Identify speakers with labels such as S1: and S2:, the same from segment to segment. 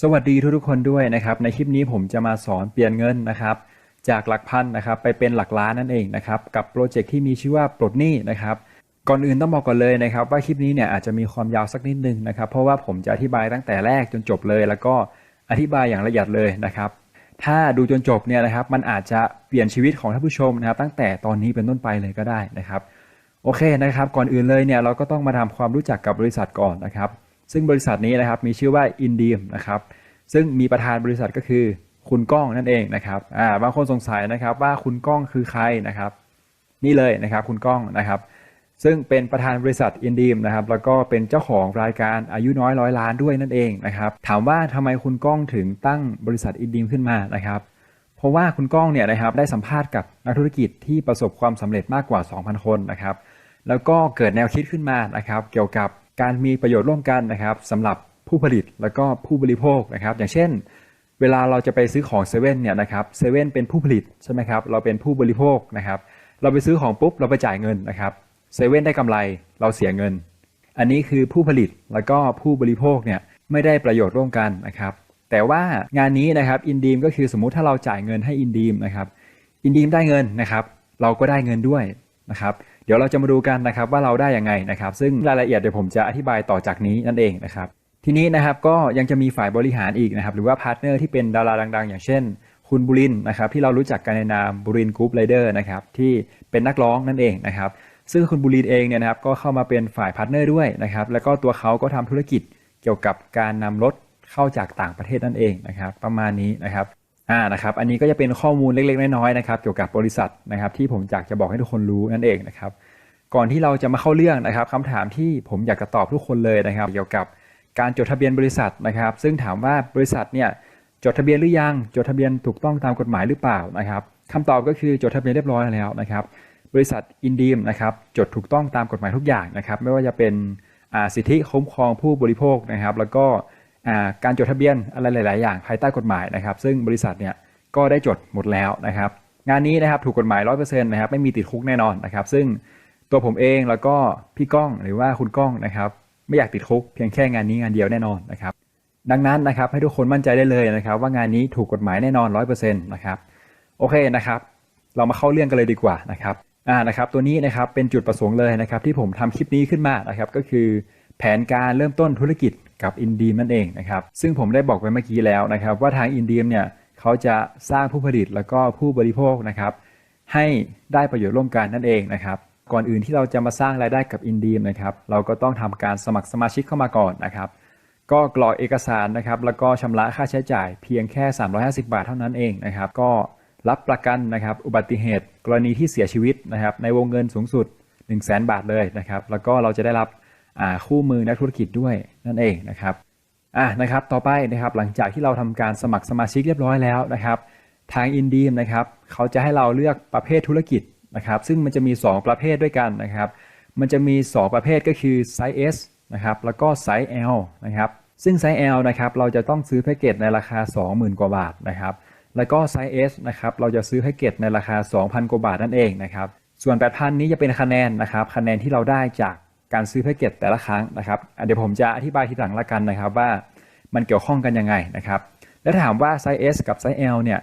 S1: สวัสดีทุกๆคนด้วยนะครับในคลิปนี้ผมจะมาสอนเปลี่ยนเงินนะครับจากหลักพันนะครับไปเป็นหลักล้านนั่นเองนะครับกับโปรเจกต์ที่มีชื่อว่าปลดหนี้นะครับก่อนอื่นต้องบอกก่อนเลยนะครับว่าคลิปนี้เนี่ยอาจจะมีความยาวสักนิดนึงนะครับเพราะว่าผมจะอธิบายตั้งแต่แรกจนจบเลย แล้วก็อธิบายอย่างละเอียดเลยนะครับถ้าดูจนจบเนี่ยนะครับมันอาจจะเปลี่ยนชีวิตของท่านผู้ชมนะครับตั้งแต่ตอนนี้เป็นต้นไปเลยก็ได้นะครับโอเคนะครับก่อนอื่นเลยเนี่ยเราก็ต้องมาทำความรู้จักกับบริษัทก่อนนะครับ ซึ่งบริษัทนี้นะครับมีชื่อว่าอินดีมนะครับซึ่งมีประธานบริษัทก็คือคุณก้องนั่นเองนะครับอ่าบางคนสงสัยนะครับว่าคุณก้องคือใครนะครับ นี่เลยนะครับคุณก้องนะครับ ซึ่งเป็นประธานบริษัทอินดีมนะครับแล้วก็เป็นเจ้าของรายการอายุน้อยร้อยล้านด้วยนั่นเองนะครับ ถามว่าทำไมคุณก้องถึงตั้งบริษัทอินดีมขึ้นมานะครับ เพราะว่าคุณก้องเนี่ยนะครับได้สัมภาษณ์กับนักธุรกิจที่ประสบความสำเร็จมากกว่า 2,000 คนนะครับ แล้วก็เกิดแนวคิดขึ้นมานะครับ เกี่ยวกับ การมีประโยชน์ร่วมกันนะครับสำหรับผู้ผลิตแล้วก็ผู้บริโภคนะครับอย่างเช่น เวลาเราจะไปซื้อของเซเว่นเนี่ยนะครับเซเว่นเป็นผู้ผลิตใช่ไหมครับเราเป็นผู้บริโภคนะครับเราไปซื้อของปุ๊บเราไปจ่ายเงินนะครับเซเว่นได้กำไรเราเสียเงิน อันนี้คือผู้ผลิตแล้วก็ผู้บริโภคเนี่ยไม่ได้ประโยชน์ร่วมกันนะครับแต่ว่างานนี้นะครับอินดีมก็คือสมมุติถ้าเราจ่ายเงินให้อินดีมนะครับอินดีมได้เงินนะครับ เราก็ได้เงินด้วยนะครับ เดี๋ยวเราจะมาดูกันนะครับว่าเราได้ยังไงนะครับ ซึ่งรายละเอียดเดี๋ยวผมจะอธิบายต่อจากนี้นั่นเองนะครับ ทีนี้นะครับก็ยังจะมีฝ่ายบริหารอีกนะครับหรือว่าพาร์ทเนอร์ที่เป็นดาราดัง ๆ อย่างเช่น คุณบุรินนะครับที่เรารู้จักกันในนามบุรินกรุ๊ปไรเดอร์นะครับที่เป็นนักร้องนั่นเองนะครับซึ่งคุณบุรินเองเนี่ยนะครับก็เข้ามาเป็นฝ่ายพาร์ทเนอร์ด้วยนะครับแล้วก็ตัวเขาก็ทำธุรกิจเกี่ยวกับการนำรถเข้าจากต่างประเทศนั่นเองนะครับประมาณนี้นะครับ อ่านะครับอันนี้ก็จะเป็นข้อมูลเล็กๆน้อยๆนะครับเกี่ยวกับบริษัทนะครับ ที่ผมอยากจะบอกให้ทุกคนรู้นั่นเองนะครับ ก่อนที่เราจะมาเข้าเรื่องนะครับคำถามที่ผมอยากจะตอบทุกคนเลยนะครับ เกี่ยวกับการจดทะเบียนบริษัทนะครับ ซึ่งถามว่าบริษัทเนี่ยจดทะเบียนหรือยัง จดทะเบียนถูกต้องตามกฎหมายหรือเปล่านะครับคำตอบก็คือจดทะเบียนเรียบร้อยแล้วนะครับ บริษัทอินดีมนะครับจดถูกต้องตามกฎหมายทุกอย่างนะครับ ไม่ว่าจะเป็นสิทธิคุ้มครองผู้บริโภคนะครับ แล้วก็ การจดทะเบียนอะไรหลาย ๆ อย่างภายใต้กฎหมายนะครับ ซึ่งบริษัทเนี่ยก็ได้จดหมดแล้วนะครับ งานนี้นะครับถูกกฎหมาย 100%นะครับไม่มีติดคุกแน่นอนนะครับ ซึ่งตัวผมเองแล้วก็พี่ก้องหรือว่าคุณก้องนะครับ ไม่อยากติดคุกเพียงแค่งานนี้งานเดียวแน่นอนนะครับ ดังนั้นนะครับให้ทุกคนมั่นใจได้เลยนะครับ ว่างานนี้ถูกกฎหมายแน่นอน 100%นะครับโอเคนะครับ เรามาเข้าเรื่องกันเลยดีกว่านะครับอ่านะครับ ตัวนี้นะครับเป็นจุดประสงค์เลยนะครับ ที่ผมทำคลิปนี้ขึ้นมานะครับ ก็คือแผนการเริ่มต้นธุรกิจ กับอินดีมนั่นเองนะครับ ซึ่งผมได้บอกไว้เมื่อกี้แล้วนะครับ ว่าทางอินดีมเนี่ยเขาจะสร้างผู้ผลิตแล้วก็ผู้บริโภคนะครับ ให้ได้ประโยชน์ร่วมกันนั่นเองนะครับ ก่อนอื่นที่เราจะมาสร้างรายได้กับอินดีมนะครับ เราก็ต้องทำการสมัครสมาชิกเข้ามาก่อนนะครับ ก็กรอกเอกสารนะครับ แล้วก็ชำระค่าใช้จ่ายเพียงแค่ 350 บาทเท่านั้นเองนะครับ ก็รับประกันนะครับอุบัติเหตุ กรณีที่เสียชีวิตนะครับในวงเงินสูงสุด 1 0 0 0 0แบาทเลยนะครับ แล้วก็เราจะได้รับ คู่มือนักธุรกิจด้วยนั่นเองนะครับอะนะครับต่อไปนะครับหลังจากที่เราทำการสมัครสมาชิกเรียบร้อยแล้วนะครับ ทางอินดีมนะครับเขาจะให้เราเลือกประเภทธุรกิจนะครับ ซึ่งมันจะมี 2 ประเภทด้วยกันนะครับ มันจะมี 2 ประเภทก็คือไซส์ S นะครับแล้วก็ไซส์ L นะครับซึ่งไซส์ L นะครับเราจะต้องซื้อแพ็กเกจในราคา 20,000 กว่าบาทนะครับแล้วก็ไซส์ S นะครับเราจะซื้อแพ็กเกจในราคา 2,000 กว่าบาทนั่นเองนะครับส่วน 8,000 นี้จะเป็นคะแนนนะครับคะแนนที่เราได้จาก การซื้อแพ็กเกจแต่ละครั้งนะครับเดี๋ยวผมจะอธิบายทีหลังละกันนะครับว่ามันเกี่ยวข้องกันยังไงนะครับ แล้วถามว่าไซส์ S กับไซส์ L เนี่ย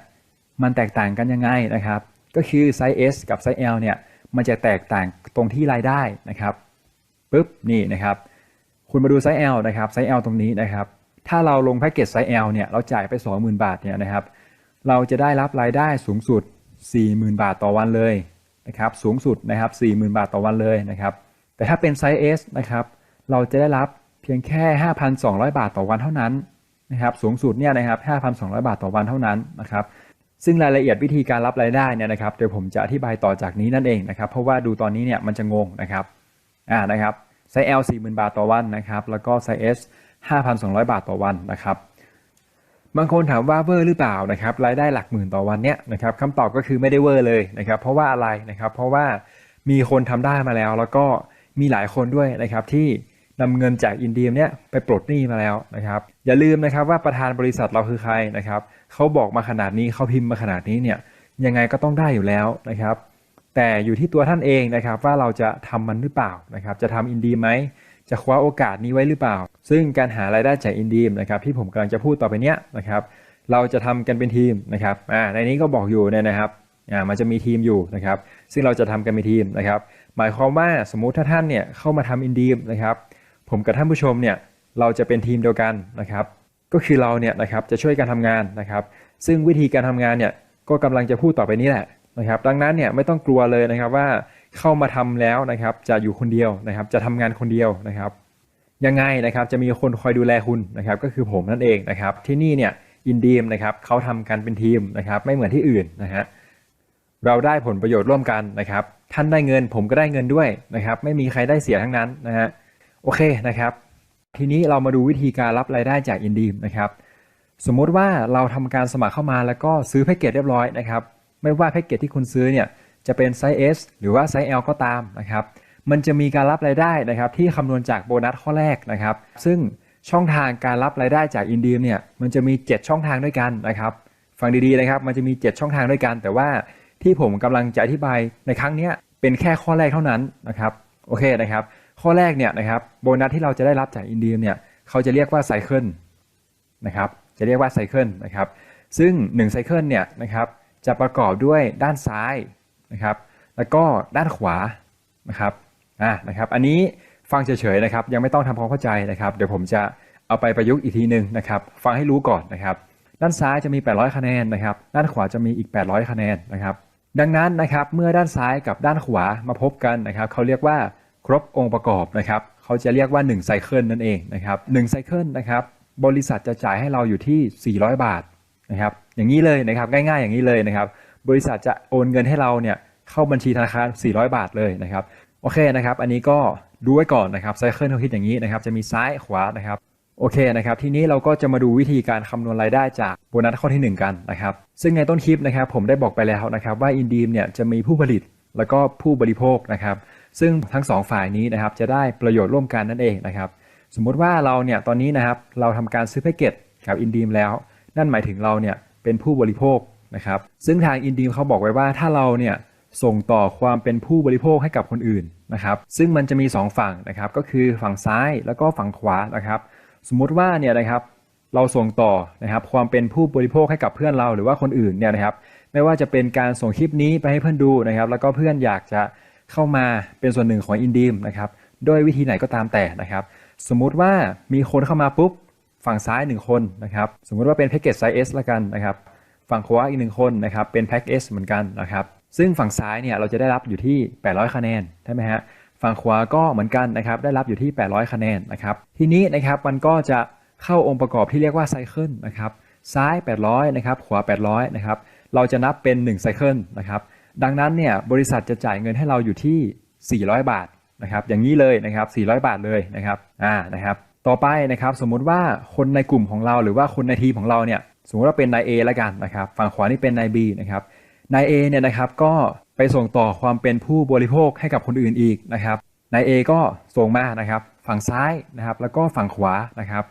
S1: มันแตกต่างกันยังไงนะครับ ก็คือไซส์ S กับไซส์ L เนี่ยมันจะแตกต่างตรงที่รายได้นะครับปุ๊บนี่นะครับ คุณมาดูไซส์ L นะครับไซส์ L ตรงนี้นะครับ ถ้าเราลงแพ็กเกจไซส์ L เนี่ยเราจ่ายไป 20,000 บาทเนี่ยนะครับ เราจะได้รับรายได้สูงสุด 40,000 บาทต่อวันเลยนะครับ สูงสุดนะครับ40,000 บาทต่อวันเลยนะครับ แต่ถ้าเป็นไซส์ S นะครับ เราจะได้รับเพียงแค่ 5,200 บาทต่อวันเท่านั้นนะครับสูงสุดเนี่ยนะครับ 5,200 บาทต่อวันเท่านั้นนะครับซึ่งรายละเอียดวิธีการรับรายได้เนี่ยนะครับเดี๋ยวผมจะอธิบายต่อจากนี้นั่นเองนะครับ เพราะว่าดูตอนนี้เนี่ยมันจะงงนะครับอ่านะครับไซส์ L 40,000 บาทต่อวันนะครับแล้วก็ไซส์ S 5,200 บาทต่อวันนะครับบางคนถามว่าเวอร์หรือเปล่านะครับรายได้หลักหมื่นต่อวันเนี้ยนะครับคำตอบก็คือไม่ได้เวอร์เลยนะครับเพราะว่าอะไรนะครับเพราะว่ามีคนทำได้มาแล้วแล้วก็ มีหลายคนด้วยนะครับที่นำเงินจากอินเดียเนี้ยไปปลดหนี้มาแล้วนะครับอย่าลืมนะครับว่าประธานบริษัทเราคือใครนะครับเขาบอกมาขนาดนี้เขาพิมพ์มาขนาดนี้เนี่ยยังไงก็ต้องได้อยู่แล้วนะครับ แต่อยู่ที่ตัวท่านเองนะครับว่าเราจะทำมันหรือเปล่านะครับจะทำอินดีไหมจะคว้าโอกาสนี้ไว้หรือเปล่า ซึ่งการหารายได้จากอินดีมนะครับที่ผมกำลังจะพูดต่อไปเนี้ยนะครับเราจะทำกันเป็นทีมนะครับอ่าในนี้ก็บอกอยู่เนี่ยนะครับอ่ามันจะมีทีมอยู่นะครับ ซึ่งเราจะทำกันเป็นทีมนะครับ หมายความว่าสมมุติถ้าท่านเนี่ยเข้ามาทำอินดีมนะครับ ผมกับท่านผู้ชมเนี่ยเราจะเป็นทีมเดียวกันนะครับ ก็คือเราเนี่ยนะครับจะช่วยกันทำงานนะครับ ซึ่งวิธีการทำงานเนี่ยก็กำลังจะพูดต่อไปนี้แหละนะครับ ดังนั้นเนี่ยไม่ต้องกลัวเลยนะครับว่าเข้ามาทำแล้วนะครับจะอยู่คนเดียวนะครับ จะทำงานคนเดียวนะครับยังไงนะครับจะมีคนคอยดูแลคุณนะครับ ก็คือผมนั่นเองนะครับ ที่นี่เนี่ยอินดีมนะครับเขาทำกันเป็นทีมนะครับ ไม่เหมือนที่อื่นนะฮะ เราได้ผลประโยชน์ร่วมกันนะครับ ท่านได้เงินผมก็ได้เงินด้วยนะครับ ไม่มีใครได้เสียทั้งนั้นนะฮะโอเคนะครับ ทีนี้เรามาดูวิธีการรับรายได้จากอินดีมนะครับ สมมุติว่าเราทำการสมัครเข้ามาแล้วก็ซื้อแพ็กเกจเรียบร้อยนะครับ ไม่ว่าแพ็กเกจที่คุณซื้อเนี่ยจะเป็นไซส์ S หรือว่าไซส์ L ก็ตามนะครับ มันจะมีการรับรายได้นะครับ ที่คำนวณจากโบนัสข้อแรกนะครับ ซึ่งช่องทางการรับรายได้จากอินดีมเนี่ยมันจะมี 7 ช่องทางด้วยกันนะครับ ฟังดีๆนะครับ มันจะมี 7 ช่องทางด้วยกัน แต่ว่า ที่ผมกำลังจะอธิบายในครั้งนี้เป็นแค่ข้อแรกเท่านั้นนะครับโอเคนะครับ ข้อแรกเนี่ยนะครับโบนัสที่เราจะได้รับจากอินเดีมเนี่ยเขาจะเรียกว่าไซเคิลนะครับจะเรียกว่าไซเคิลนะครับซึ่ง1ไซเคิลเนี่ยนะครับจะประกอบด้วยด้านซ้ายนะครับแล้วก็ด้านขวานะครับอ่านะครับอันนี้ฟังเฉยๆนะครับยังไม่ต้องทำความเข้าใจนะครับเดี๋ยวผมจะเอาไปประยุกต์อีกทีหนึ่งนะครับฟังให้รู้ก่อนนะครับด้านซ้ายจะมี 800 คะแนนนะครับด้านขวาจะมีอีก 800 คะแนนนะครับ ดังนั้นนะครับเมื่อด้านซ้ายกับด้านขวามาพบกันนะครับเขาเรียกว่าครบองค์ประกอบนะครับเขาจะเรียกว่า1ไซเคิลนั่นเองนะครับ1ไซเคิลนะครับบริษัทจะจ่ายให้เราอยู่ที่ 400 บาทนะครับอย่างนี้เลยนะครับง่ายๆ อย่างนี้เลยนะครับบริษัทจะโอนเงินให้เราเนี่ยเข้าบัญชีธนาคาร 400 บาทเลยนะครับโอเคนะครับอันนี้ก็ดูไว้ก่อนนะครับไซเคิลเขาคิดอย่างนี้นะครับจะมีซ้ายขวานะครับ โอเคนะครับทีนี้เราก็จะมาดูวิธีการคำนวณรายได้จากโบนัสข้อที่ 1 กันนะครับซึ่งในต้นคลิปนะครับผมได้บอกไปแล้วนะครับว่าอินดีมเนี่ยจะมีผู้ผลิตแล้วก็ผู้บริโภคนะครับซึ่งทั้งสองฝ่ายนี้นะครับจะได้ประโยชน์ร่วมกันนั่นเองนะครับสมมุติว่าเราเนี่ยตอนนี้นะครับเราทำการซื้อแพ็กเกจกับอินดีมแล้ว นั่นหมายถึงเราเนี่ยเป็นผู้บริโภคนะครับซึ่งทางอินดีมเขาบอกไว้ว่าถ้าเราเนี่ยส่งต่อความเป็นผู้บริโภคให้กับคนอื่นนะครับซึ่งมันจะมี 2 ฝั่งนะครับก็คือฝั่งซ้ายแล้วก็ฝั่งขวานะครับ สมมุติว่าเนี่ยนะครับเราส่งต่อนะครับความเป็นผู้บริโภคให้กับเพื่อนเราหรือว่าคนอื่นเนี่ยนะครับไม่ว่าจะเป็นการส่งคลิปนี้ไปให้เพื่อนดูนะครับ แล้วก็เพื่อนอยากจะเข้ามาเป็นส่วนหนึ่งของอินดีมนะครับด้วยวิธีไหนก็ตามแต่นะครับ สมมุติว่ามีคนเข้ามาปุ๊บฝั่งซ้าย 1 คนนะครับสมมุติว่าเป็นแพ็กเกจไซส์ S ละกันนะครับฝั่งขวาอีกหนึ่งคนนะครับเป็นแพ็ก S เหมือนกันนะครับซึ่งฝั่งซ้ายเนี่ยเราจะได้รับอยู่ที่ 800 คะแนนใช่ไหมฮะ ฝั่งขวาก็เหมือนกันนะครับได้รับอยู่ที่ 800 คะแนนนะครับทีนี้นะครับมันก็จะเข้าองค์ประกอบที่เรียกว่าไซเคิลนะครับซ้าย 800นะครับขวา 800นะครับเราจะนับเป็น1ไซเคิลนะครับดังนั้นเนี่ยบริษัทจะจ่ายเงินให้เราอยู่ที่ 400 บาทนะครับอย่างนี้เลยนะครับ 400 บาทเลยนะครับอ่านะครับต่อไปนะครับสมมุติว่าคนในกลุ่มของเราหรือว่าคนในทีมของเราเนี่ยสมมติว่าเป็นนาย A แล้วกันนะครับฝั่งขวานี่เป็นนาย B นะครับนาย A เนี่ยนะครับก็ ไปส่งต่อความเป็นผู้บริโภคให้กับคนอื่นอีกนะครับนาย A ก็ส่งมานะครับฝั่งซ้ายนะครับแล้วก็ฝั่งขวานะครับ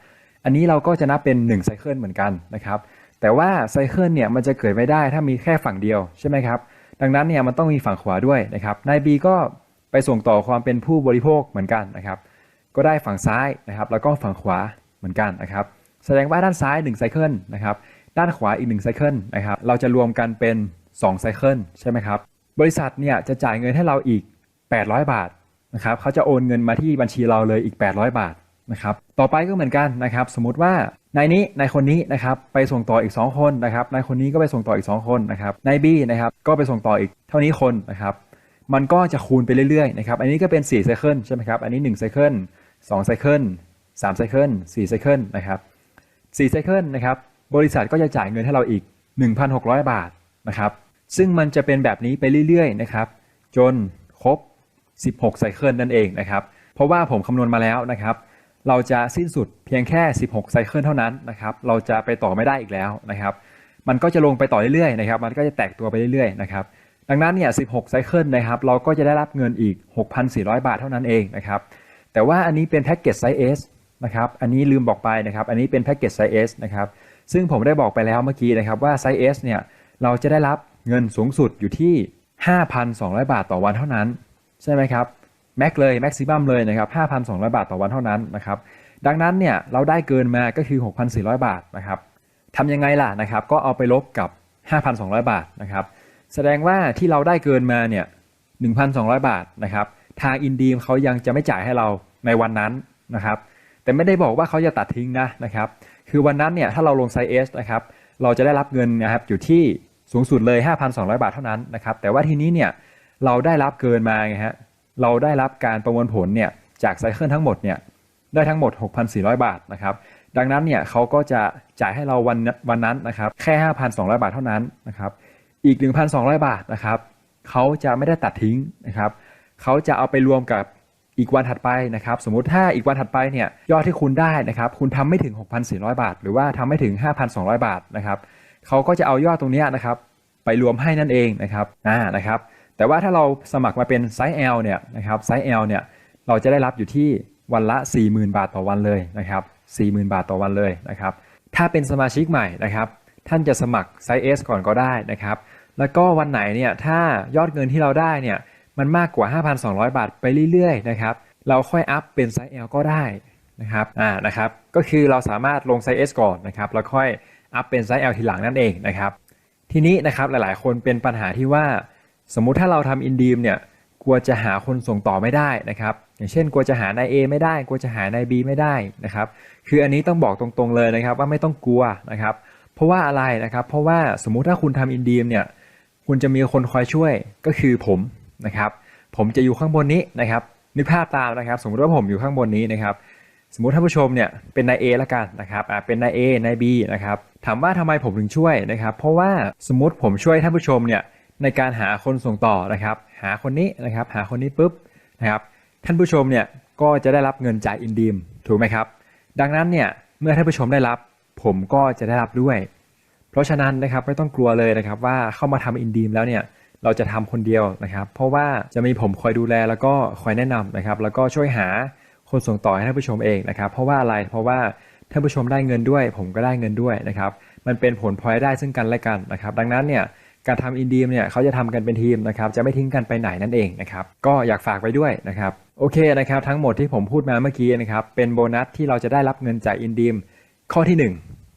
S1: อันนี้เราก็จะนับเป็น1ไซเคิลเหมือนกันนะครับแต่ว่าไซเคิลเนี่ยมันจะเกิดไม่ได้ถ้ามีแค่ฝั่งเดียวใช่ไหมครับดังนั้นเนี่ยมันต้องมีฝั่งขวาด้วยนะครับนาย B ก็ไปส่งต่อความเป็นผู้บริโภคเหมือนกันนะครับก็ได้ฝั่งซ้ายนะครับแล้วก็ฝั่งขวาเหมือนกันนะครับแสดงว่าด้านซ้าย1ไซเคิลนะครับด้านขวาอีก1ไซเคิลนะครับเราจะรวมกันเป็น2ไซเคิลใช่ไหมครับ บริษัทเนี่ยจะจ่ายเงินให้เราอีก 800 บาทนะครับเขาจะโอนเงินมาที่บัญชีเราเลยอีก 800 บาทนะครับต่อไปก็เหมือนกันนะครับ สมมุติว่านายนี้นายคนนี้นะครับไปส่งต่ออีก 2 คนนะครับนายคนนี้ก็ไปส่งต่ออีก 2 คนนะครับนายบีนะครับก็ไปส่งต่ออีกเท่านี้คนนะครับมันก็จะคูณไปเรื่อยๆนะครับอันนี้ก็เป็น4ไซเคิลใช่ไหมครับอันนี้1ไซเคิล2ไซเคิล3ไซเคิล4ไซเคิลนะครับ4ไซเคิลนะครับบริษัทก็จะจ่ายเงินให้เราอีก 1,600 บาทนะครับ ซึ่งมันจะเป็นแบบนี้ไปเรื่อยๆนะครับ จนครบ 16 ไซเคิลนั่นเองนะครับ เพราะว่าผมคำนวณมาแล้วนะครับ เราจะสิ้นสุดเพียงแค่ 16 ไซเคิลเท่านั้นนะครับ เราจะไปต่อไม่ได้อีกแล้วนะครับ มันก็จะลงไปต่อเรื่อยๆนะครับ มันก็จะแตกตัวไปเรื่อยๆนะครับ ดังนั้นเนี่ย 16 ไซเคิลนะครับ เราก็จะได้รับเงินอีก 6,400 บาทเท่านั้นเองนะครับ แต่ว่าอันนี้เป็นแพ็กเกจไซส์ S นะครับ อันนี้ลืมบอกไปนะครับ อันนี้เป็นแพ็กเกจไซส์ S นะครับ ซึ่งผมได้บอกไปแล้วเมื่อกี้นะครับว่าไซส์ S เนี่ย เราจะได้รับ เงินสูงสุดอยู่ที่ 5,200 บาทต่อวันเท่านั้น ใช่ไหมครับแม็กเลยแม็กซิมัมเลยนะครับ 5,200 บาทต่อวันเท่านั้นนะครับดังนั้นเนี่ยเราได้เกินมาก็คือ 6,400 บาทนะครับทำยังไงล่ะนะครับก็เอาไปลบกับ 5,200 บาทนะครับแสดงว่าที่เราได้เกินมาเนี่ย 1,200 บาทนะครับทางอินดีมเขายังจะไม่จ่ายให้เราในวันนั้นนะครับแต่ไม่ได้บอกว่าเขาจะตัดทิ้งนะนะครับคือวันนั้นเนี่ยถ้าเราลงไซส์เอสนะครับเราจะได้รับเงินนะครับอยู่ที่ สูงสุดเลย 5,200 บาทเท่านั้นนะครับ แต่ว่าทีนี้เนี่ยเราได้รับเกินมาไงฮะ เราได้รับการประมวลผลเนี่ยจากไซเคิลทั้งหมดเนี่ยได้ทั้งหมด 6,400 บาทนะครับ ดังนั้นเนี่ยเขาก็จะจ่ายให้เราวันวันนั้นนะครับแค่ 5,200 บาทเท่านั้นนะครับอีก 1,200 บาทนะครับเขาจะไม่ได้ตัดทิ้งนะครับเขาจะเอาไปรวมกับอีกวันถัดไปนะครับ สมมุติถ้าอีกวันถัดไปเนี่ยยอดที่คุณได้นะครับ คุณทำไม่ถึง 6,400 บาท หรือว่าทำไม่ถึง 5,200 บาทนะครับ เขาก็จะเอายอดตรงนี้นะครับไปรวมให้นั่นเองนะครับอ่านะครับ แต่ว่าถ้าเราสมัครมาเป็นไซส์ L เนี่ยนะครับไซส์ L เนี่ยเราจะได้รับอยู่ที่วันละ 40,000 บาทต่อวันเลยนะครับ40,000 บาทต่อวันเลยนะครับถ้าเป็นสมาชิกใหม่นะครับท่านจะสมัครไซส์ S ก่อนก็ได้นะครับแล้วก็วันไหนเนี่ยถ้ายอดเงินที่เราได้เนี่ยมันมากกว่า 5,200 บาทไปเรื่อยๆนะครับเราค่อยอัพเป็นไซส์ L ก็ได้นะครับอ่านะครับก็คือเราสามารถลงไซส์ S ก่อนนะครับแล้วค่อย อัพเป็นไซส์ L ทีหลังนั่นเองนะครับทีนี้นะครับหลายๆ คนเป็นปัญหาที่ว่า สมมุติถ้าเราทำอินดีมเนี่ยกลัวจะหาคนส่งต่อไม่ได้นะครับ อย่างเช่นกลัวจะหานาย A ไม่ได้กลัวจะหานาย B ไม่ได้นะครับ คืออันนี้ต้องบอกตรงๆเลยนะครับ ว่าไม่ต้องกลัวนะครับ เพราะว่าอะไรนะครับ เพราะว่าสมมุติถ้าคุณทำอินดีมเนี่ยคุณจะมีคนคอยช่วยก็คือผมนะครับ ผมจะอยู่ข้างบนนี้นะครับนึกภาพตามนะครับ สมมติว่าผมอยู่ข้างบนนี้นะครับ สมมุติท่านผู้ชมเนี่ยเป็นนาย A ละกันนะครับอ่าเป็นนาย A นาย B นะครับถามว่าทำไมผมถึงช่วยนะครับ เพราะว่าสมมุติผมช่วยท่านผู้ชมเนี่ยในการหาคนส่งต่อนะครับ หาคนนี้นะครับ หาคนนี้ปุ๊บนะครับท่านผู้ชมเนี่ยก็จะได้รับเงินจากอินดีมถูกไหมครับ ดังนั้นเนี่ยเมื่อท่านผู้ชมได้รับ ผมก็จะได้รับด้วย เพราะฉะนั้นนะครับไม่ต้องกลัวเลยนะครับ ว่าเข้ามาทำอินดีมแล้วเนี่ยเราจะทำคนเดียวนะครับ เพราะว่าจะมีผมคอยดูแลแล้วก็คอยแนะนำนะครับ แล้วก็ช่วยหา คนส่งต่อให้ท่านผู้ชมเองนะครับ เพราะว่าอะไรเพราะว่าท่านผู้ชมได้เงินด้วย ผมก็ได้เงินด้วยนะครับมันเป็นผลพลอยได้ซึ่งกันและกันนะครับ ดังนั้นเนี่ยการทำอินดีมเนี่ยเขาจะทำกันเป็นทีมนะครับจะไม่ทิ้งกันไปไหนนั่นเองนะครับก็อยากฝากไว้ด้วยนะครับโอเคนะครับทั้งหมดที่ผมพูดมาเมื่อกี้นะครับเป็นโบนัสที่เราจะได้รับเงินจากอินดีมข้อที่หนึ่ง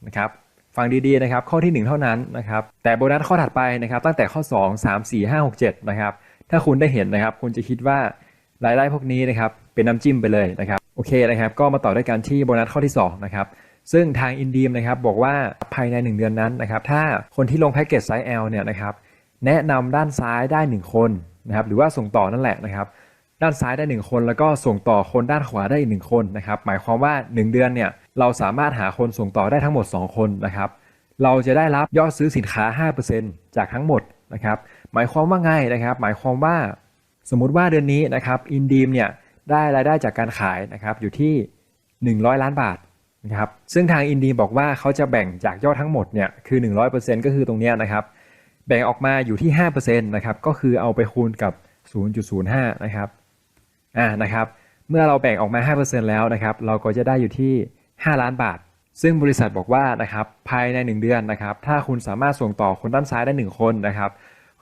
S1: นะครับฟังดีๆนะครับข้อที่ 1 เท่านั้นนะครับแต่โบนัสข้อถัดไปนะครับตั้งแต่ข้อ 2 3 4 5 6 7นะครับถ้าคุณได้เห็นนะครับคุณจะคิดว่า รายได้พวกนี้นะครับเป็นน้ำจิ้มไปเลยนะครับโอเคนะครับ ก็มาต่อด้วยกันที่โบนัสข้อที่2นะครับซึ่งทางอินดีมนะครับบอกว่าภายใน 1 เดือนนั้นนะครับถ้าคนที่ลงแพ็กเกจไซส์ L เนี่ยนะครับแนะนำด้านซ้ายได้ 1 คนนะครับหรือว่าส่งต่อนั่นแหละนะครับด้านซ้ายได้ 1 คนแล้วก็ส่งต่อคนด้านขวาได้อีกหนึ่งคนนะครับหมายความว่า 1 เดือนเนี่ยเราสามารถหาคนส่งต่อได้ทั้งหมด 2 คนนะครับเราจะได้รับยอดซื้อสินค้า 5%จากทั้งหมดนะครับหมายความว่าไงนะครับ หมายความว่า สมมุติว่าเดือนนี้นะครับอินดีมเนี่ยได้รายได้จากการขายนะครับอยู่ที่ 100 ล้านบาทนะครับซึ่งทางอินดีมบอกว่าเขาจะแบ่งจากยอดทั้งหมดเนี่ยคือ 100%ก็คือตรงเนี้ยนะครับแบ่งออกมาอยู่ที่5%นะครับก็คือเอาไปคูณกับ 0.05 นะครับอ่านะครับเมื่อเราแบ่งออกมา 5%แล้วนะครับเราก็จะได้อยู่ที่ 5 ล้านบาท ซึ่งบริษัทบอกว่านะครับภายใน 1 เดือนนะครับถ้าคุณสามารถส่งต่อคนด้านซ้ายได้ 1 คนนะครับ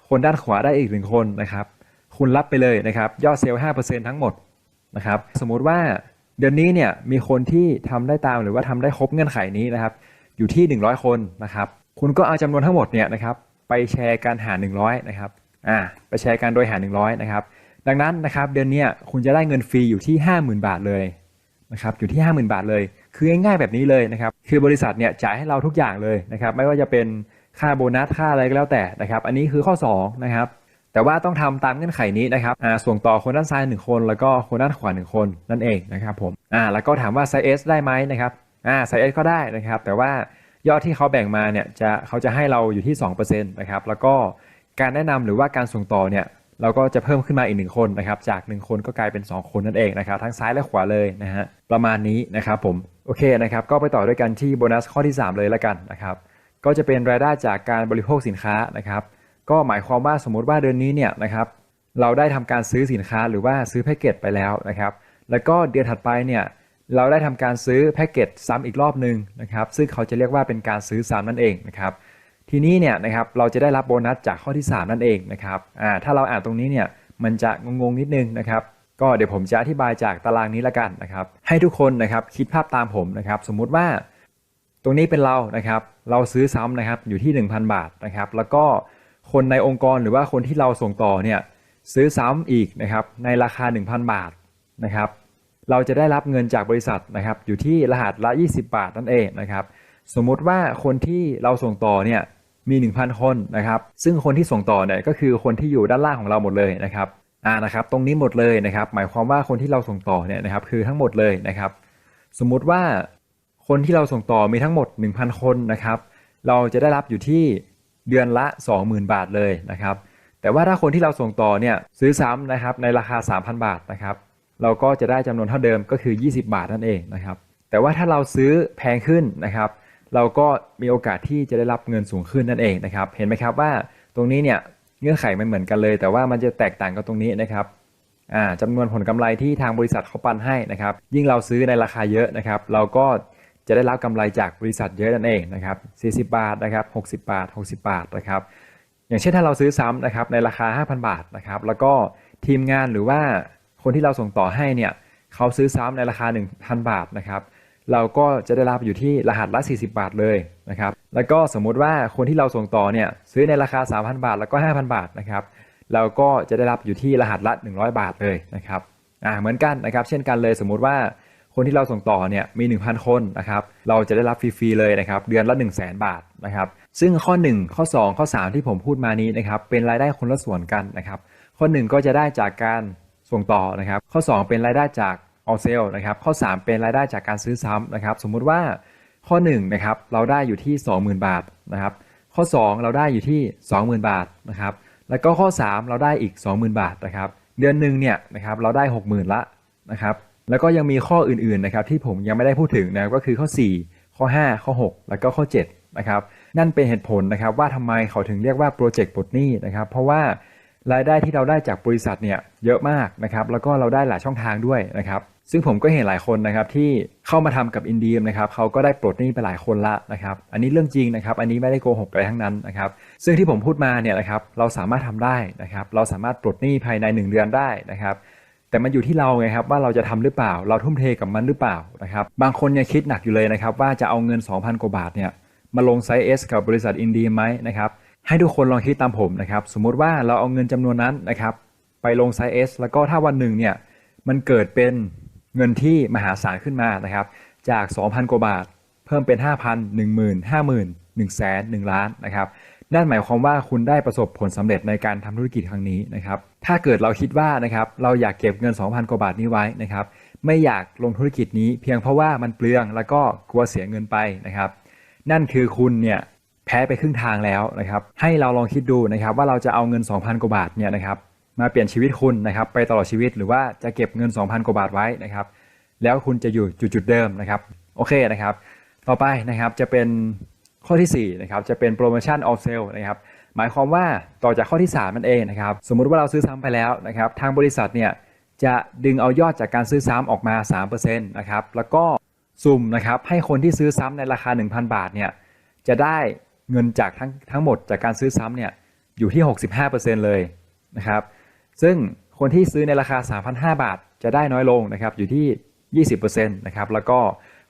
S1: คนด้านขวาได้อีก 1 คนนะครับ คุณรับไปเลยนะครับ ยอดเซลล์5%ทั้งหมดนะครับ สมมุติว่าเดือนนี้เนี่ยมีคนที่ทำได้ตามหรือว่าทำได้ครบเงื่อนไขนี้นะครับ อยู่ที่100คนนะครับ คุณก็เอาจำนวนทั้งหมดเนี่ยนะครับ ไปแชร์การหาร100นะครับอ่าไปแชร์กันโดยหาร100นะครับดังนั้นนะครับเดือนนี้คุณจะได้เงินฟรีอยู่ที่ 50,000 บาทเลยนะครับอยู่ที่ 50,000 บาทเลย คือง่ายๆแบบนี้เลยนะครับคือบริษัทเนี่ยจ่ายให้เราทุกอย่างเลยนะครับไม่ว่าจะเป็นค่าโบนัสค่าอะไรก็แล้วแต่นะครับ อันนี้คือข้อ2นะครับ แต่ว่าต้องทำตามเงื่อนไขนี้นะครับอ่าส่งต่อคนด้านซ้ายหนึ่งคน แล้วก็คนด้านขวาหนึ่งคนนั่นเองนะครับผมอ่าแล้วก็ถามว่าไซส์ S ได้ไหมนะครับอ่าไซส์ S ก็ได้นะครับ แต่ว่ายอดที่เขาแบ่งมาเนี่ยจะเขาจะให้เราอยู่ที่2%นะครับแล้วก็การแนะนำหรือว่าการส่งต่อเนี่ยเราก็จะเพิ่มขึ้นมาอีกหนึ่งคนนะครับ จาก 1 คนก็กลายเป็น 2 คนนั่นเองนะครับ ทั้งซ้ายและขวาเลยนะฮะประมาณนี้นะครับผมโอเคนะครับก็ไปต่อด้วยกันที่โบนัสข้อที่ 3 เลยละกันนะครับก็จะเป็นรายได้จากการบริโภคสินค้านะครับ ก็หมายความว่าสมมติว่าเดือนนี้เนี่ยนะครับเราได้ทำการซื้อสินค้าหรือว่าซื้อแพ็กเกจไปแล้วนะครับแล้วก็เดือนถัดไปเนี่ยเราได้ทำการซื้อแพ็กเกจซ้ำอีกรอบหนึ่งนะครับซึ่งเขาจะเรียกว่าเป็นการซื้อซ้ำนั่นเองนะครับทีนี้เนี่ยนะครับเราจะได้รับโบนัสจากข้อที่ 3 นั่นเองนะครับอ่าถ้าเราอ่านตรงนี้เนี่ยมันจะงงๆนิดนึงนะครับก็เดี๋ยวผมจะอธิบายจากตารางนี้ละกันนะครับให้ทุกคนนะครับคิดภาพตามผมนะครับสมมุติว่าตรงนี้เป็นเรานะครับเราซื้อซ้ำนะครับอยู่ที่ 1,000 บาทนะครับแล้วก็ คนในองค์กรหรือว่าคนที่เราส่งต่อเนี่ยซื้อซ้ำอีกนะครับในราคา 1,000 บาทนะครับ เราจะได้รับเงินจากบริษัทนะครับ อยู่ที่รหัสละ 20 บาทนั่นเองนะครับ สมมุติว่าคนที่เราส่งต่อเนี่ยมี 1,000 คนนะครับ ซึ่งคนที่ส่งต่อเนี่ยก็คือคนที่อยู่ด้านล่างของเราหมดเลยนะครับอ่านะครับ ตรงนี้หมดเลยนะครับ หมายความว่าคนที่เราส่งต่อเนี่ยนะครับคือทั้งหมดเลยนะครับ สมมุติว่าคนที่เราส่งต่อมีทั้งหมด 1,000 คนนะครับ เราจะได้รับอยู่ที่ เดือนละ 20,000 บาทเลยนะครับ แต่ว่าถ้าคนที่เราส่งต่อเนี่ยซื้อซ้ำนะครับในราคา 3,000 บาทนะครับ เราก็จะได้จำนวนเท่าเดิมก็คือ 20 บาทนั่นเองนะครับ แต่ว่าถ้าเราซื้อแพงขึ้นนะครับ เราก็มีโอกาสที่จะได้รับเงินสูงขึ้นนั่นเองนะครับ เห็นไหมครับว่าตรงนี้เนี่ยเงื่อนไขมันเหมือนกันเลย แต่ว่ามันจะแตกต่างกันตรงนี้นะครับอ่าจำนวนผลกำไรที่ทางบริษัทเขาปันให้นะครับ ยิ่งเราซื้อในราคาเยอะนะครับ เราก็ จะได้รับกำไรจากบริษัทเยอะนั่นเองนะครับ40 บาทนะครับ60 บาท 60 บาทนะครับอย่างเช่นถ้าเราซื้อซ้ำนะครับในราคา 5,000 บาทนะครับแล้วก็ทีมงานหรือว่าคนที่เราส่งต่อให้เนี่ยเขาซื้อซ้ำในราคา 1,000 บาทนะครับเราก็จะได้รับอยู่ที่รหัสละ 40 บาทเลยนะครับแล้วก็สมมุติว่าคนที่เราส่งต่อเนี่ยซื้อในราคา 3,000 บาท แล้วก็ 5,000 บาทนะครับเราก็จะได้รับอยู่ที่รหัสละ 100 บาทเลยนะครับอ่าเหมือนกันนะครับเช่นกันเลยสมมุติว่า คนที่เราส่งต่อเนี่ยมี 1,000 คนนะครับเราจะได้รับฟรีๆเลยนะครับเดือนละ 1 0 0 0 0แบาทนะครับซึ่งข้อ 1 ข้อ 2 ข้อ 3 ที่ผมพูดมานี้นะครับเป็นรายได้คนละส่วนกันนะครับข้อ 1 ก็จะได้จากการส่งต่อนะครับข้อ 2 เป็นรายได้จากออเซลนะครับข้อ 3 เป็นรายได้จากการซื้อซ้ำนะครับสมมุติว่าข้อ1นะครับเราได้อยู่ที่ 20,000 บาทนะครับข้อ 2 เราได้อยู่ที่ 20,000 บาทนะครับแล้วก็ข้อ 3 เราได้อีก 20,000 บาทนะครับเดือนหนึ่งเนี่ยนะครับเราได้ 60,000ละนะครับ แล้วก็ยังมีข้ออื่นๆนะครับที่ผมยังไม่ได้พูดถึงนะก็คือข้อ 4 ข้อ 5 ข้อ 6 แล้วก็ข้อ7นะครับนั่นเป็นเหตุผลนะครับว่าทำไมเขาถึงเรียกว่าโปรเจกต์ปลดหนี้นะครับเพราะว่ารายได้ที่เราได้จากบริษัทเนี่ยเยอะมากนะครับแล้วก็เราได้หลายช่องทางด้วยนะครับซึ่งผมก็เห็นหลายคนนะครับที่เข้ามาทำกับอินดีมนะครับเขาก็ได้ปลดหนี้ไปหลายคนละนะครับอันนี้เรื่องจริงนะครับอันนี้ไม่ได้โกหกอะไรทั้งนั้นนะครับซึ่งที่ผมพูดมาเนี่ยนะครับเราสามารถทำได้นะครับเราสามารถปลดหนี้ภายใน 1 เดือนได้นะครับ แต่มันอยู่ที่เราไงครับว่าเราจะทำหรือเปล่า เราทุ่มเทกับมันหรือเปล่านะครับบางคนยังคิดหนักอยู่เลยนะครับว่าจะเอาเงิน 2,000 กว่าบาทเนี่ยมาลงไซส์ S กับบริษัทอินดีไหมนะครับให้ทุกคนลองคิดตามผมนะครับสมมุติว่าเราเอาเงินจำนวนนั้นนะครับไปลงไซส์ S แล้วก็ถ้าวันหนึ่งเนี่ยมันเกิดเป็นเงินที่มหาศาลขึ้นมานะครับจาก 2,000 กว่าบาท เพิ่มเป็น 5,000 10,000 50,000 1แสน1ล้านนะครับ นั่นหมายความว่าคุณได้ประสบผลสำเร็จในการทำธุรกิจครั้งนี้นะครับ ถ้าเกิดเราคิดว่านะครับเราอยากเก็บเงิน 2,000 กว่าบาทนี้ไว้นะครับ ไม่อยากลงธุรกิจนี้ เพียงเพราะว่ามันเปลืองแล้วก็กลัวเสียเงินไปนะครับ นั่นคือคุณเนี่ยแพ้ไปครึ่งทางแล้วนะครับ ให้เราลองคิดดูนะครับว่าเราจะเอาเงิน 2,000 กว่าบาทเนี่ยนะครับมาเปลี่ยนชีวิตคุณนะครับไปตลอดชีวิตหรือว่าจะเก็บเงิน 2,000 กว่าบาทไว้นะครับ แล้วคุณจะอยู่จุดๆเดิมนะครับ โอเคนะครับ ต่อไปนะครับจะเป็น ข้อที่4นะครับจะเป็นโปรโมชั่นออฟเซลนะครับหมายความว่าต่อจากข้อที่3มันเองนะครับสมมุติว่าเราซื้อซ้ำไปแล้วนะครับทางบริษัทเนี่ยจะดึงเอายอดจากการซื้อซ้ำออกมา3%นะครับแล้วก็สุ่มนะครับให้คนที่ซื้อซ้ำในราคา 1,000 บาทเนี่ยจะได้เงินจากทั้งทั้งหมดจากการซื้อซ้ำเนี่ยอยู่ที่ 65%เลยนะครับซึ่งคนที่ซื้อในราคา 3,500 บาท จะได้น้อยลงนะครับอยู่ที่ 20%นะครับแล้วก็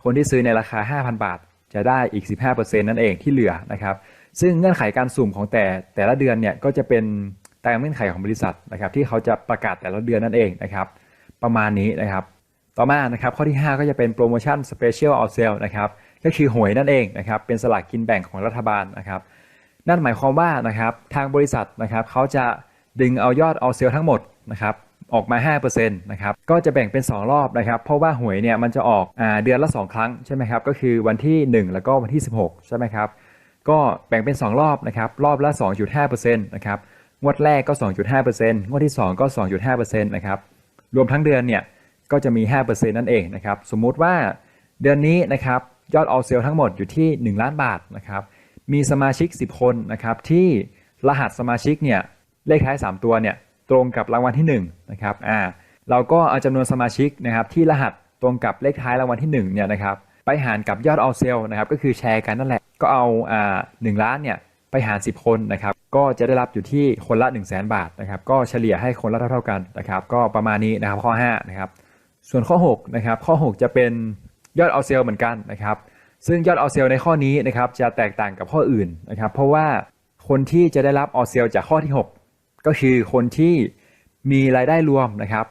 S1: คนที่ซื้อในราคา 5,000 บาท จะได้อีก 15%นั่นเองที่เหลือนะครับ ซึ่งเงื่อนไขการสุ่มของแต่แต่ละเดือนเนี่ยก็จะเป็นตามเงื่อนไขของบริษัทนะครับที่เขาจะประกาศแต่ละเดือนนั่นเองนะครับ ประมาณนี้นะครับ ต่อมานะครับข้อที่ 5 ก็จะเป็นโปรโมชั่นสเปเชียลออเซลนะครับก็คือหวยนั่นเองนะครับเป็นสลากกินแบ่งของรัฐบาลนะครับนั่นหมายความว่านะครับทางบริษัทนะครับเขาจะดึงเอายอดออเซลทั้งหมดนะครับ ออกมา 5%นะครับก็จะแบ่งเป็น 2 รอบนะครับ เพราะว่าหวยเนี่ยมันจะออกอเดือนละ 2 ครั้งใช่ไหมครับก็คือวันที่ 1 แล้วก็วันที่ 16 ใช่ไหมครับก็แบ่งเป็น 2 รอบนะครับรอบละ 2.5%นะครับงวดแรกก็ 2.5%งวดที่ 2 ก็ 2.5%นะครับรวมทั้งเดือนเนี่ยก็จะมี 5%นั่นเองนะครับสมมุติว่าเดือนนี้นะครับยอดออเซลทั้งหมดอยู่ที่ 1 ล้านบาทนะครับมีสมาชิก 10 คนนะครับที่รหัสสมาชิกเนี่ยเลขท้าย 3 ตัวเนี่ย ตรงกับรางวัลที่1นะครับอ่าเราก็เอาจำนวนสมาชิกนะครับที่รหัสตรงกับเลขท้ายรางวัลที่1เนี่ยนะครับไปหารกับยอดออเซลนะครับก็คือแชร์กันนั่นแหละก็เอาอ่าหล้านเนี่ยไปหาร 10 คนนะครับก็จะได้รับอยู่ที่คนละ 1 0 0 0 0แบาทนะครับก็เฉลี่ยให้คนละเท่าๆกันนะครับก็ประมาณนี้นะครับข้อ5นะครับส่วนข้อ6นะครับข้อ 6 จะเป็นยอดเอาเซลเหมือนกันนะครับซึ่งยอดเอาเซลในข้อนี้นะครับจะแตกต่างกับข้ออื่นนะครับเพราะว่าคนที่จะได้รับออเซลจากข้อที่ 6 ก็คือคนที่มีรายได้รวมนะครับ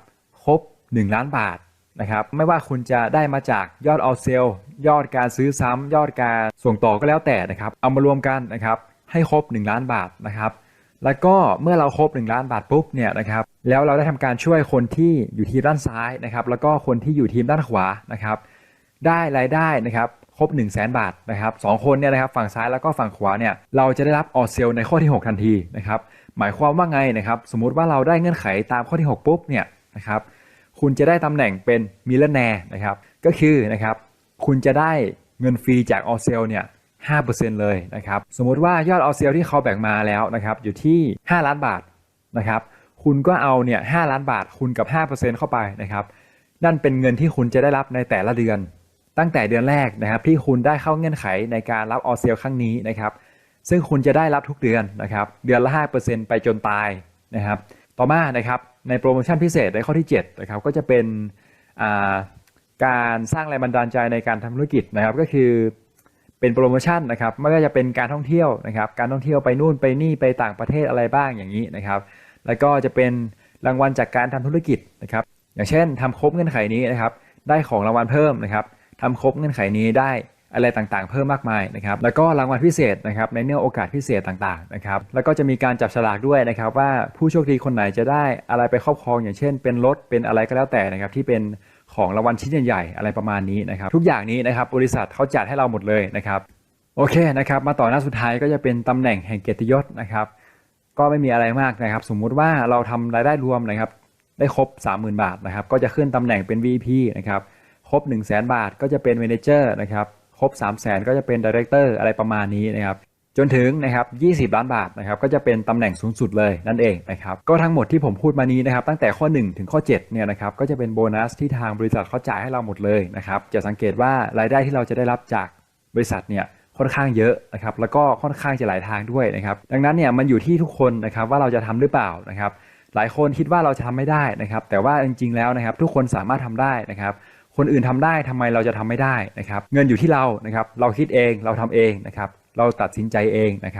S1: ครบ 1 ล้านบาทนะครับ ไม่ว่าคุณจะได้มาจากยอดออเซลยอดการซื้อซ้ำยอดการส่งต่อก็แล้วแต่นะครับ เอามารวมกันนะครับ ให้ครบ 1 ล้านบาทนะครับ แล้วก็เมื่อเราครบ 1 ล้านบาทปุ๊บเนี่ยนะครับ แล้วเราได้ทำการช่วยคนที่อยู่ทีมด้านซ้ายนะครับ แล้วก็คนที่อยู่ทีมด้านขวานะครับ ได้รายได้นะครับครบ 1 0 0 0 0แบาทนะครับสองคนเนี่ยนะครับฝั่งซ้ายแล้วก็ฝั่งขวาเนี่ยเราจะได้รับออเซลในข้อที่ 6 ทันทีนะครับ หมายความว่าไงนะครับ สมมุติว่าเราได้เงื่อนไขตามข้อที่ 6 ปุ๊บเนี่ยนะครับคุณจะได้ตำแหน่งเป็นมิลเลแนร์นะครับก็คือนะครับคุณจะได้เงินฟรีจากออเซลเนี่ย5%เลยนะครับสมมุติว่ายอดออเซลที่เขาแบ่งมาแล้วนะครับอยู่ที่ 5 ล้านบาทนะครับคุณก็เอาเนี่ย5ล้านบาทคูณกับ 5%เข้าไปนะครับนั่นเป็นเงินที่คุณจะได้รับในแต่ละเดือน ตั้งแต่เดือนแรกนะครับที่คุณได้เข้าเงื่อนไขในการรับออเซลครั้งนี้นะครับ ซึ่งคุณจะได้รับทุกเดือนนะครับ เดือนละ5%ไปจนตายนะครับ ต่อมานะครับในโปรโมชั่นพิเศษในข้อที่7นะครับก็จะเป็นการสร้างแรงบันดาลใจในการทำธุรกิจนะครับ ก็คือเป็นโปรโมชั่นนะครับไม่ว่าจะเป็นการท่องเที่ยวนะครับ การท่องเที่ยวไปนู่นไปนี่ไปต่างประเทศอะไรบ้างอย่างนี้นะครับ แล้วก็จะเป็นรางวัลจากการทำธุรกิจนะครับ อย่างเช่นทำครบเงื่อนไขนี้นะครับ ได้ของรางวัลเพิ่มนะครับทำครบเงื่อนไขนี้ได้ อะไรต่างๆ เพิ่มมากมายนะครับแล้วก็รางวัลพิเศษนะครับในเนื่องโอกาสพิเศษต่างๆนะครับแล้วก็จะมีการจับฉลากด้วยนะครับว่าผู้โชคดีคนไหนจะได้อะไรไปครอบครอง อย่างเช่น เป็นรถเป็นอะไรก็แล้วแต่นะครับที่เป็นของรางวัลชิ้นใหญ่ๆอะไรประมาณนี้นะครับทุกอย่างนี้นะครับบริษัทเขาจัดให้เราหมดเลยนะครับโอเคนะครับมาต่อหน้าสุดท้ายก็จะเป็นตำแหน่งแห่งเกียรติยศนะครับก็ไม่มีอะไรมากนะครับ สมมุติว่าเราทำรายได้รวมนะครับได้ครบ 30,000 บาทนะครับก็จะขึ้นตำแหน่งเป็น VP นะครับครบ 1 0 0 0 0แบาทก็จะเป็น Manager นะครับ ครบ 3 0 0 0 0 0ก็จะเป็น Director อะไรประมาณนี้นะครับจนถึงนะครับ20 ล้านบาทนะครับก็จะเป็นตำแหน่งสูงสุดเลยนั่นเองนะครับก็ทั้งหมดที่ผมพูดมานี้นะครับตั้งแต่ข้อ 1 ถึงข้อ7เนี่ยนะครับก็จะเป็นโบนัสที่ทางบริษัทเขาจ่ายให้เราหมดเลยนะครับจะสังเกตว่ารายได้ที่เราจะได้รับจากบริษัทเนี่ยค่อนข้างเยอะนะครับแล้วก็ค่อนข้างจะหลายทางด้วยนะครับดังนั้นเนี่ยมันอยู่ที่ทุกคนนะครับว่าเราจะทำหรือเปล่านะครับหลายคนคิดว่าเราจะทำไม่ได้นะครับแต่ว่าจริงๆแล้วนะครับทุกคนสามารถทำได้นะครับ คนอื่นทำได้ทำไมเราจะทำไม่ได้นะครับ เงินอยู่ที่เรานะครับ เราคิดเองเราทำเองนะครับ เราตัดสินใจเองนะครับ